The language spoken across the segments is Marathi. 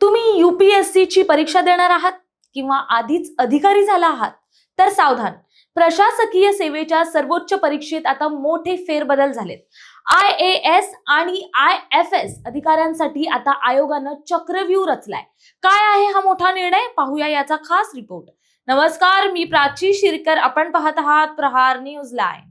तुम्ही युपीएससी ची परीक्षा देणार आहात किंवा आधीच अधिकारी झाला आहात तर सावधान. प्रशासकीय सेवेच्या सर्वोच्च परीक्षेत आता मोठे फेरबदल झालेत. आय ए एस आणि आय एफ एस अधिकाऱ्यांसाठी आता आयोगानं चक्रव्यूह रचलाय. काय आहे हा मोठा निर्णय? पाहूया याचा खास रिपोर्ट. नमस्कार मी प्राची शिरकर. आपण पाहत आहात प्रहार न्यूज लाईव्ह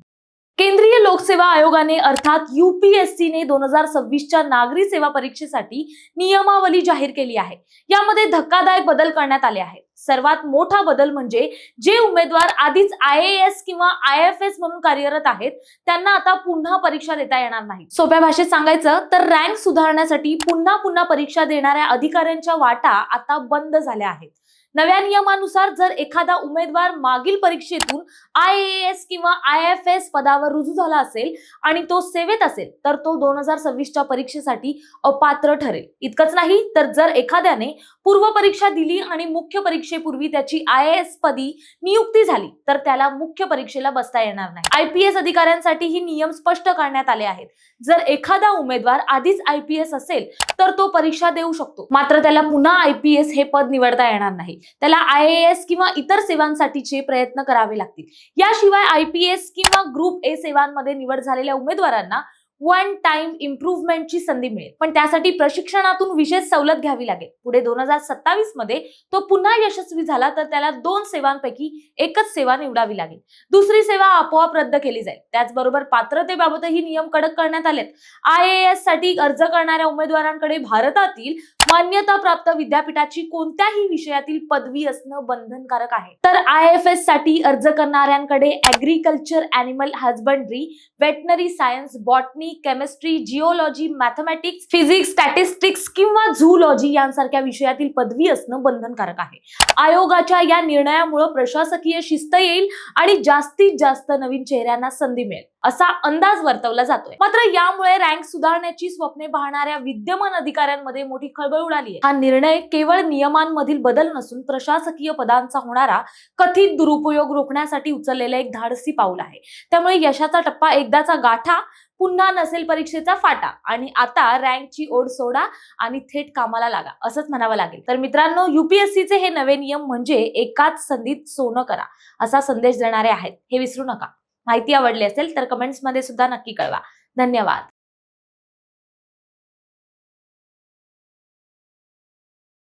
केंद्रीय लोकसेवा आयोगाने अर्थात युपीएससीने दोन हजार सव्वीसच्या नागरी सेवा परीक्षेसाठी नियमावली जाहीर केली आहे. यामध्ये धक्कादायक बदल करण्यात आले आहेत. सर्वात मोठा बदल म्हणजे जे उमेदवार आधीच आय एस किंवा आय एफ एस म्हणून कार्यरत आहेत त्यांना आता पुन्हा परीक्षा देता येणार नाही सोप्या भाषेत सांगायचं तर रँक सुधारण्यासाठी पुन्हा पुन्हा परीक्षा देणाऱ्या अधिकाऱ्यांच्या वाटा आता बंद झाल्या आहेत. नव्या नियमानुसार जर एखादा उमेदवार मागील परीक्षेतून आय एस किंवा आय एफ एस पदावर रुजू झाला असेल आणि तो सेवेत असेल तर तो दोन हजार सव्वीसच्या परीक्षेसाठी अपात्र ठरेल. इतकंच नाही तर जर एखाद्याने पूर्व परीक्षा दिली आणि मुख्य परीक्षेपूर्वी त्याची आय एस पदी नियुक्ती झाली तर त्याला मुख्य परीक्षेला बसता येणार नाही. आय पी एस अधिकाऱ्यांसाठी ही नियम स्पष्ट करण्यात आले आहेत. जर एखादा उमेदवार आधीच आय पी एस असेल तर तो परीक्षा देऊ शकतो. मात्र त्याला पुन्हा आय पी एस हे पद निवडता येणार नाही. त्याला आय ए एस किंवा इतर सेवांसाठीचे प्रयत्न करावे लागतील. याशिवाय आय पी एस किंवा ग्रुप ए सेवांमध्ये निवड झालेल्या उमेदवारांना वन टाइम इम्प्रूव्हमेंटची संधी मिळेल. पण त्यासाठी प्रशिक्षणातून विशेष सवलत घ्यावी लागेल. पुढे दोन हजार सत्तावीसमध्ये तो पुन्हा यशस्वी झाला तर त्याला दोन सेवांपैकी एकच सेवा निवडावी लागेल. दुसरी सेवा आपोआप रद्द केली जाईल. त्याचबरोबर पात्रतेबाबतही नियम कडक करण्यात आलेत. आय एससाठी अर्ज करणाऱ्या उमेदवारांकडे भारतातील मान्यता प्राप्त विद्यापीठाची कोणत्याही विषयातील पदवी असणं बंधनकारक आहे. तर आय एफ एससाठी अर्ज करणाऱ्यांकडे agriculture animal husbandry veterinary science botany botany chemistry geology mathematics physics statistics किंवा झूलॉजी यांसारख्या विषयातील पदवी असणं बंधनकारक आहे. आयोगाच्या या निर्णयामुळे प्रशासकीय शिस्त येईल आणि जास्तीत जास्त नवीन चेहऱ्यांना संधी मिळेल असा अंदाज वर्तवला जातोय. मात्र यामुळे रँक सुधारण्याची स्वप्ने पाहणाऱ्या विद्यमान अधिकाऱ्यांमध्ये मोठी खळबळ उडाली आहे. हा निर्णय केवळ नियमांमधील बदल नसून प्रशासकीय पदांचा होणारा कथित दुरुपयोग रोखण्यासाठी उचललेलं एक धाडसी पाऊल आहे. त्यामुळे यशाचा टप्पा एकदाचा गाठा पुन्हा नसेल परीक्षेचा फाटा. आणि आता रँकची ओढ सोडा आणि थेट कामाला लागा असंच म्हणावं लागेल. तर मित्रांनो युपीएससीचे हे नवे नियम म्हणजे एकाच संधीत सोनं करा असा संदेश देणारे आहेत. हे विसरू नका. माहिती आवडली असेल तर कमेंट्समध्ये सुद्धा नक्की कळवा. धन्यवाद.